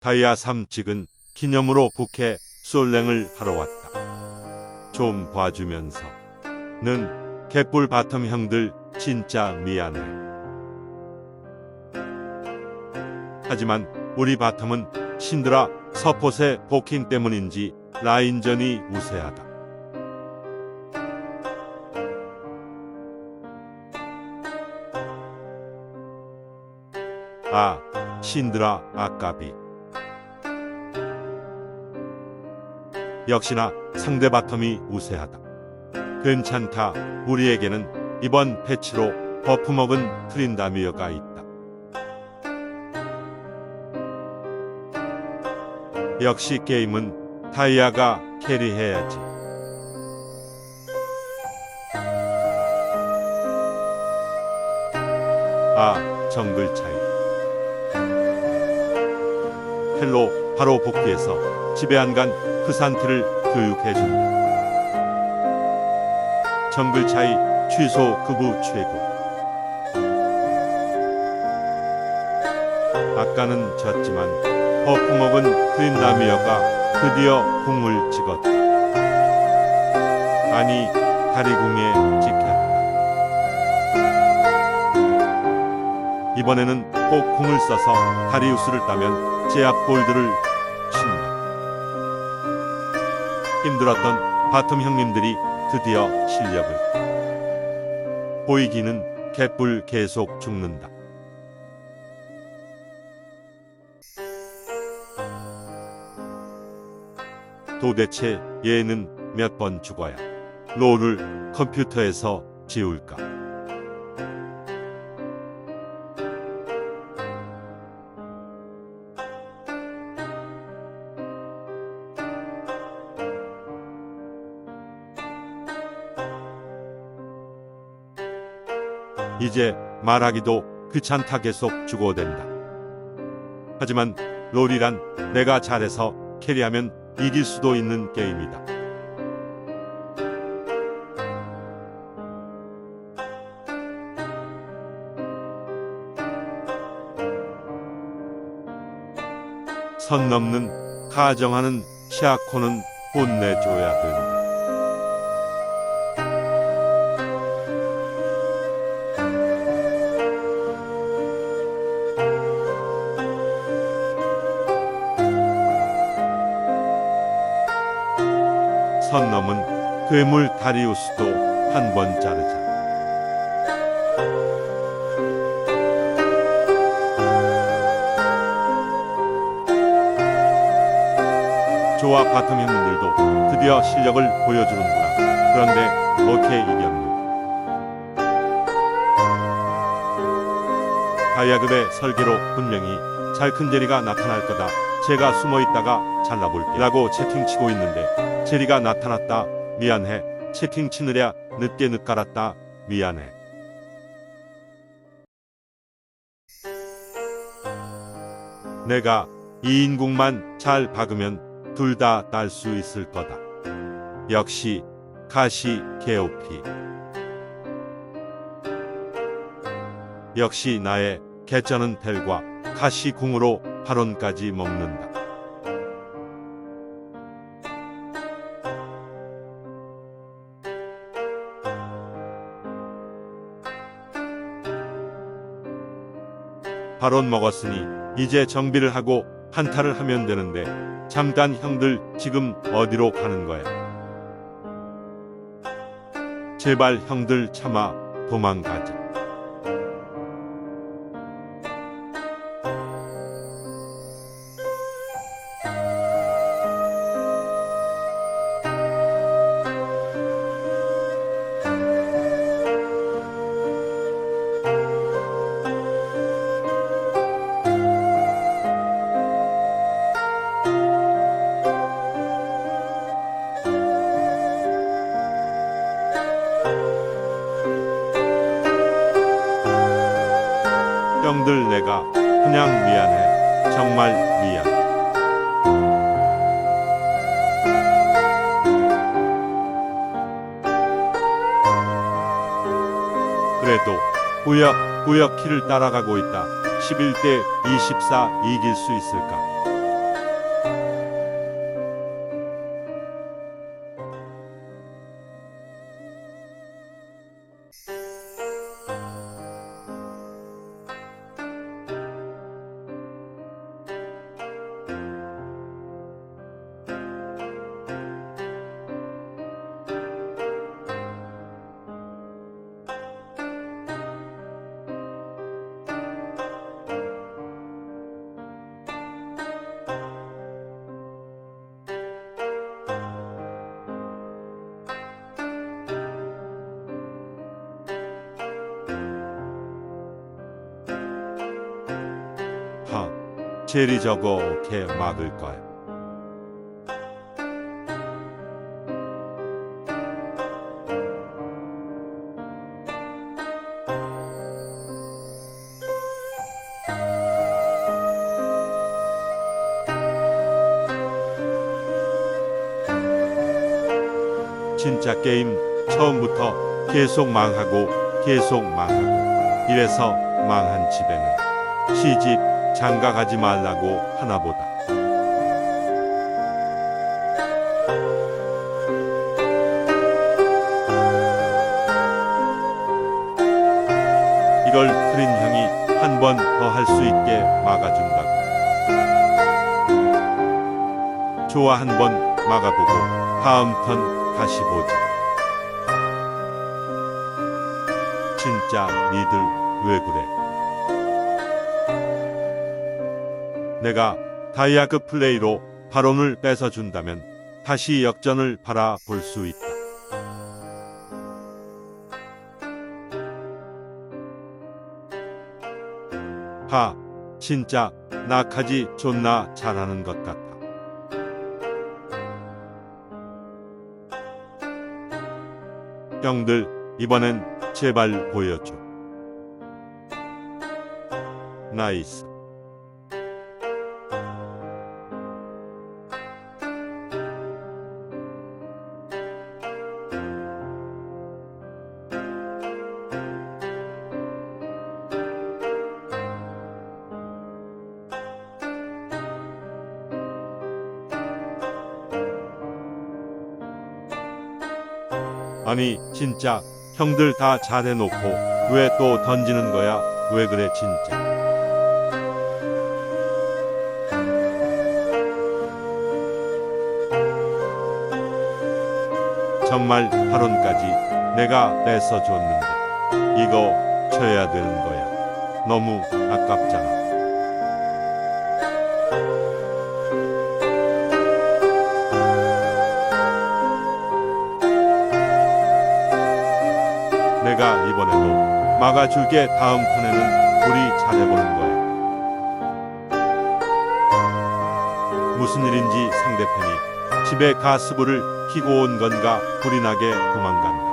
다이아 3찍은 기념으로 부캐 솔랭을 하러 왔다. 좀 봐주면서. 는 개뿔 바텀 형들 진짜 미안해. 하지만 우리 바텀은 신드라 서폿의 복킹 때문인지 라인전이 우세하다. 아, 신드라 아까비. 역시나 상대 바텀이 우세하다. 괜찮다. 우리에게는 이번 패치로 버프 먹은 트린다미어가 있다. 역시 게임은 다이아가 캐리해야지. 아, 정글 차이. 헬로 바로 복귀해서 집에 안 간 크산티를 교육해준다. 정글 차이 취소 그부 최고. 아까는 졌지만 버프 먹은 트린다미어가 드디어 궁을 찍었다. 아니 다리궁에 찍혔다. 이번에는 꼭 궁을 써서 다리우스를 따면 제약 골드를 힘들었던 바텀 형님들이 드디어 실력을 보이기는 개뿔 계속 죽는다. 도대체 얘는 몇 번 죽어야 롤을 컴퓨터에서 지울까? 이제 말하기도 귀찮다 계속 죽어댄다. 하지만 롤이란 내가 잘해서 캐리하면 이길 수도 있는 게임이다. 선 넘는 가정하는 시아코는 혼내줘야 된다. 선 넘은 괴물 다리우스도 한 번 자르자. 조아 바텀 형님들도 드디어 실력을 보여주는구나. 그런데 어떻게 이겼노? 다이아급의 설계로 분명히 잘큰 제리가 나타날 거다. 제가 숨어 있다가 잘라볼게. 라고 채팅 치고 있는데 제리가 나타났다. 미안해. 채팅 치느랴 늦게 늦갈았다. 미안해. 내가 이 인국만 잘 박으면 둘 다 딸 수 있을 거다. 역시 가시 개오피. 역시 나의 개쩌는 텔과 가시 궁으로 발언까지 먹는다. 발언 먹었으니 이제 정비를 하고 한타를 하면 되는데 잠깐 형들 지금 어디로 가는 거야? 제발 형들 참아 도망가자. 형들 내가 그냥 미안해. 정말 미안. 그래도 구역 키를 따라가고 있다. 11대 24 이길 수 있을까? 제리 저거 어떻게 막을 거야? 진짜 게임 처음부터 계속 망하고 계속 망하고 이래서 망한 집에는 시집 장가 가지 말라고 하나보다. 이걸 크린 형이 한 번 더 할 수 있게 막아준다고. 좋아 한 번 막아보고 다음 턴 다시 보자. 진짜 니들 왜 그래? 내가 다이아급 플레이로 발언을 뺏어준다면 다시 역전을 바라볼 수 있다. 하, 진짜 낙하지 존나 잘하는 것 같아. 형들, 이번엔 제발 보여줘. 나이스. 아니 진짜 형들 다 잘해놓고 왜 또 던지는 거야? 왜 그래 진짜? 정말 8원까지 내가 뺏어 줬는데 이거 쳐야 되는 거야. 너무 아깝잖아. 내가 이번에도 막아줄게 다음 턴에는 우리 잘해보는 거야. 무슨 일인지 상대편이 집에 가스불을 켜고 온 건가 불이 나게 도망간다.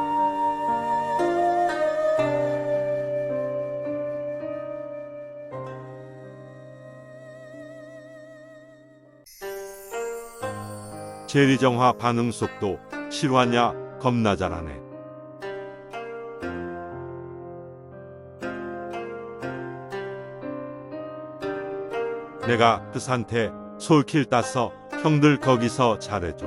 재리정화 반응 속도 실화냐 겁나 잘하네. 내가 그 상태 솔킬 따서 형들 거기서 잘해줘.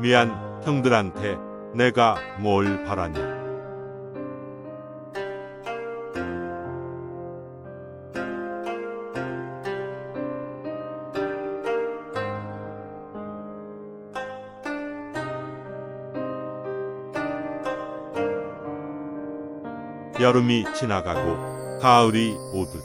미안 형들한테 내가 뭘 바라냐. 여름이 지나가고 가을이 오듯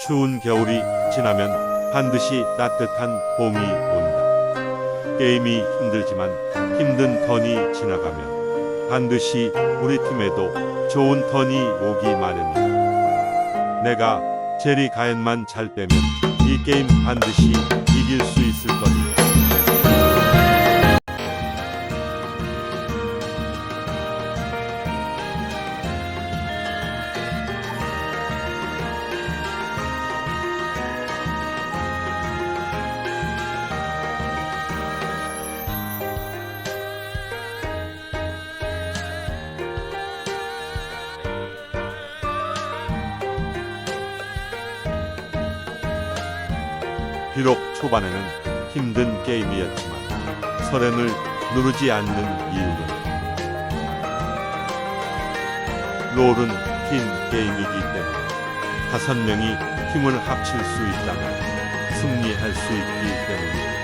추운 겨울이 지나면 반드시 따뜻한 봄이 온다. 게임이 힘들지만 힘든 턴이 지나가면 반드시 우리 팀에도 좋은 턴이 오기 마련이다. 내가 제리 가엔만 잘 빼면 이 게임 반드시 이길 수 있을 거니까. 비록 초반에는 힘든 게임이었지만 서렌을 누르지 않는 이유는 롤은 팀 게임이기 때문에 다섯 명이 힘을 합칠 수 있다면 승리할 수 있기 때문입니다.